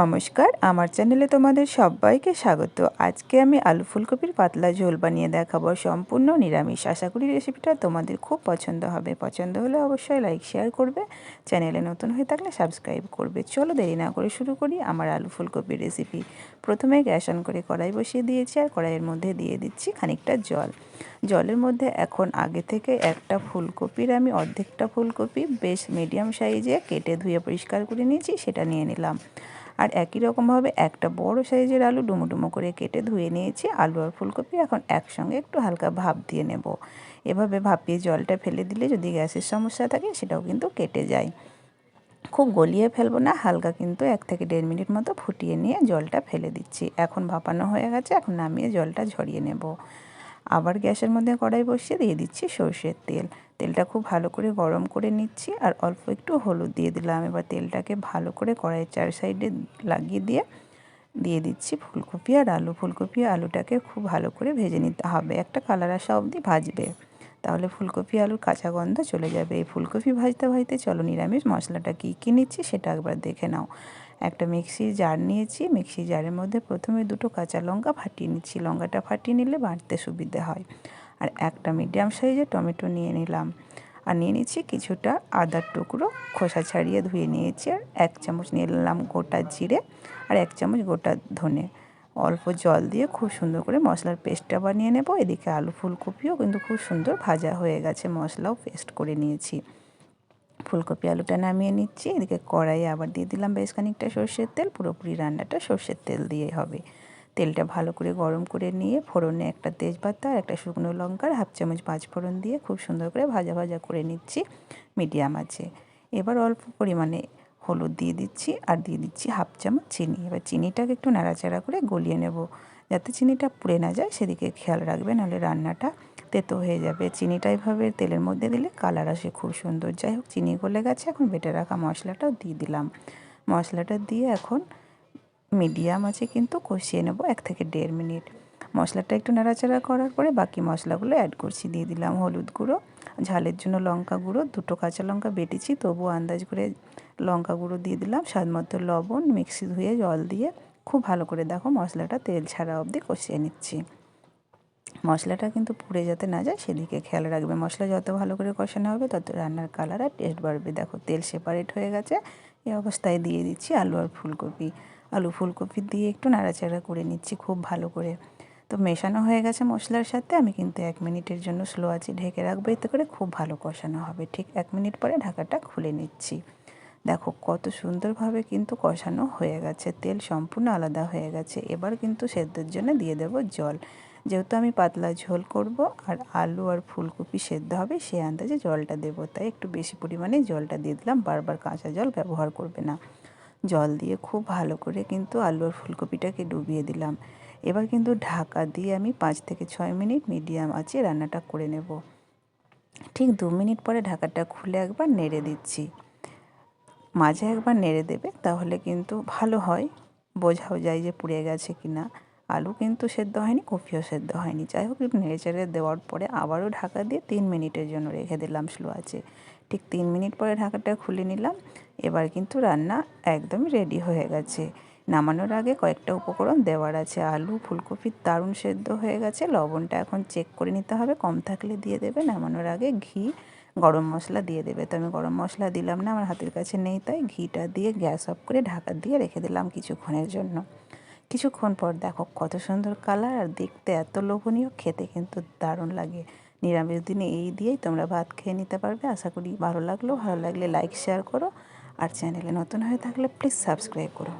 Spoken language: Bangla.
নমস্কার, আমার চ্যানেলে তোমাদের সবাইকে স্বাগত। আজকে আমি আলু ফুলকপির পাতলা ঝোল বানিয়ে দেখাবো। সম্পূর্ণ নিরামিষ। আশা করি রেসিপিটা তোমাদের খুব পছন্দ হবে। পছন্দ হলে অবশ্যই লাইক, শেয়ার করবে। চ্যানেলে নতুন হয়ে থাকলে সাবস্ক্রাইব করবে। চলো দেরি না করে শুরু করি আমার আলু ফুলকপির রেসিপি। প্রথমে গ্যাস অন করে কড়াই বসিয়ে দিয়েছি আর কড়াইয়ের মধ্যে দিয়ে দিচ্ছি খানিকটা জল। জলের মধ্যে এখন আগে থেকে একটা ফুলকপির আমি অর্ধেকটা ফুলকপি বেশ মিডিয়াম সাইজে কেটে ধুয়ে পরিষ্কার করে নিয়েছি, সেটা নিয়ে নিলাম। আর একই রকমভাবে একটা বড় সাইজের আলু ডুমো ডুমো করে কেটে ধুয়ে নিয়েছি। আলু আর ফুলকপি এখন একসঙ্গে একটু হালকা ভাপ দিয়ে নেব। এভাবে ভাপিয়ে জলটা ফেলে দিলে যদি গ্যাসের সমস্যা থাকে সেটাও কিন্তু কেটে যায়। খুব গলিয়ে ফেলব না, হালকা কিন্তু এক থেকে দেড় মিনিট মতো ফুটিয়ে নিয়ে জলটা ফেলে দিচ্ছি। এখন ভাপানো হয়ে গেছে, এখন নামিয়ে জলটা ঝরিয়ে নেব। আবার গ্যাসের মধ্যে কড়াই বসিয়ে দিয়ে দিচ্ছি সর্ষের তেল। তেলটা খুব ভালো করে গরম করে নিচ্ছি আর অল্প একটু হলুদ দিয়ে দিলাম। এবার তেলটাকে ভালো করে কড়াইয়ের চার সাইডে লাগিয়ে দিয়ে দিয়ে দিচ্ছি ফুলকপি আর আলু। ফুলকপি আলুটাকে খুব ভালো করে ভেজে নিতে হবে। একটা কালার আসা অবধি ভাজবে। তাহলে ফুলকপি আলুর কাঁচা গন্ধ চলে যাবে। এই ফুলকপি ভাজতে ভাজতে চলো নিরামিষ মশলাটা কী কী নিচ্ছি সেটা একবার দেখে নাও। একটা মিক্সির জার নিয়েছি, মিক্সি জারের মধ্যে প্রথমে দুটো কাঁচা লঙ্কা ফাটিয়ে নিচ্ছি। লঙ্কাটা ফাটিয়ে নিলে বাঁটতে সুবিধে হয়। আর একটা মিডিয়াম সাইজের টমেটো নিয়ে নিলাম। আর নিয়ে নিচ্ছি কিছুটা আদার টুকরো, খোসা ছাড়িয়ে ধুয়ে নিয়েছি। আর এক চামচ নিয়ে নিলাম গোটা জিরে আর এক চামচ গোটা ধনে। অল্প জল দিয়ে খুব সুন্দর করে মশলার পেস্টটা বানিয়ে নেব। এদিকে আলু ফুলকপিও কিন্তু খুব সুন্দর ভাজা হয়ে গেছে, মশলাও পেস্ট করে নিয়েছি। ফুলকপি আলুটা নামিয়ে নিচ্ছি, এদিকে কড়াইয়ে আবার দিয়ে দিলাম বেশ খানিকটা সর্ষের তেল, পুরোপুরি রান্নাটা সর্ষের তেল দিয়ে হবে। তেলটা ভালো করে গরম করে নিয়ে ফোড়নে একটা তেজপাতা আর একটা শুকনো লঙ্কার হাফ চামচ পাঁচ ফোড়ন দিয়ে খুব সুন্দর করে ভাজা ভাজা করে নিচ্ছি মিডিয়াম আছে এবার অল্প পরিমাণে হলুদ দিয়ে দিচ্ছি আর দিয়ে দিচ্ছি হাফ চামচ চিনি। এবার চিনিটাকে একটু নাড়াচাড়া করে গলিয়ে নেব যাতে চিনিটা পুড়ে না যায়। সেদিকে খেয়াল রাখবে, নাহলে রান্নাটা তেতো হয়ে যাবে। চিনিটা এভাবে তেলের মধ্যে দিলে কালার আসে খুব সুন্দর। যাই হোক, চিনি গলে গেছে, এখন বেটে রাখা মশলাটাও দিয়ে দিলাম। মশলাটা দিয়ে এখন মিডিয়াম আছে কিন্তু কষিয়ে নেব এক থেকে দেড় মিনিট। মশলাটা একটু নাড়াচাড়া করার পরে বাকি মশলাগুলো অ্যাড করছি। দিয়ে দিলাম হলুদ গুঁড়ো। ঝালের জন্য লঙ্কা গুঁড়ো, দুটো কাঁচা লঙ্কা বেটেছি, তবুও আন্দাজ করে লঙ্কা গুঁড়ো দিয়ে দিলাম। স্বাদ মতো লবণ মিক্সি ধুয়ে জল দিয়ে খুব ভালো করে দেখো মশলাটা তেল ছাড়া অবধি কষিয়ে নিচ্ছি। মশলাটা কিন্তু পুড়ে যাতে না যায়, সেদিকে খেয়াল রাখবে। মশলা যত ভালো করে কষানো হবে, তত রান্নার কালার আর টেস্ট বাড়বে। দেখো তেল সেপারেট হয়ে গেছে, এই অবস্থায় দিয়ে দিচ্ছি আলু আর ফুলকপি। আলু ফুলকপি দিয়ে একটু নাড়াচাড়া করে নিচ্ছি খুব ভালো করে। তো মেশানো হয়ে গেছে মশলার সাথে। আমি কিন্তু এক মিনিটের জন্য স্লো আছি ঢেকে রাখব। এতে করে খুব ভালো কষানো হবে। ঠিক এক মিনিট পরে ঢাকাটা খুলে নিচ্ছি। দেখো কত সুন্দরভাবে কিন্তু কষানো হয়ে গেছে। তেল সম্পূর্ণ আলাদা হয়ে গেছে। এবার কিন্তু সেদ্ধর জন্য দিয়ে দেব জল। যেহেতু আমি পাতলা ঝোল করব আর আলু আর ফুলকপি সেদ্ধ হবে, সে আন্দাজে জলটা দেবো। তাই একটু বেশি পরিমাণে জলটা দিয়ে দিলাম। বারবার কাঁচা জল ব্যবহার করবে না। জল দিয়ে খুব ভালো করে কিন্তু আলু আর ফুলকপিটাকে ডুবিয়ে দিলাম। এবার কিন্তু ঢাকা দিয়ে আমি পাঁচ থেকে ছয় মিনিট মিডিয়াম আছে রান্নাটা করে নেব। ঠিক দু মিনিট পরে ঢাকাটা খুলে একবার নেড়ে দিচ্ছি। মাঝে একবার নেড়ে দেবে, তাহলে কিন্তু ভালো হয়। বোঝাও যায় যে পুড়ে গেছে কি না আলু কিন্তু সেদ্ধ হয়নি কফিও সেদ্ধ হয়নি। যাই হোক নেড়ে চেড়ে দেওয়ার পরে আবারও ঢাকা দিয়ে তিন মিনিটের জন্য রেখে দিলাম স্লো আছে ঠিক তিন মিনিট পরে ঢাকাটা খুলে নিলাম। এবার কিন্তু রান্না একদমই রেডি হয়ে গেছে। নামানোর আগে কয়েকটা উপকরণ দেওয়ার আছে। আলু ফুলকপির দারুণ সেদ্ধ হয়ে গেছে। লবণটা এখন চেক করে নিতে হবে। কম থাকলে দিয়ে দেবে। নামানোর আগে ঘি, গরম মশলা দিয়ে দেবে। তো আমি গরম মশলা দিলাম না, আমার হাতের কাছে নেই তাই ঘিটা দিয়ে গ্যাস অফ করে ঢাকা দিয়ে রেখে দিলাম কিছুক্ষণের জন্য। কিছুক্ষণ পর দেখো কত সুন্দর কালার আর দেখতে এত লোভনীয়। খেতে কিন্তু দারুণ লাগে। নিরামিষ দিনে এই দিয়েই তোমরা ভাত খেয়ে নিতে পারবে। আশা করি ভালো লাগল। ভালো লাগলে লাইক শেয়ার করো। আর চ্যানেলে নতুন হয়ে থাকলে প্লিজ সাবস্ক্রাইব করো।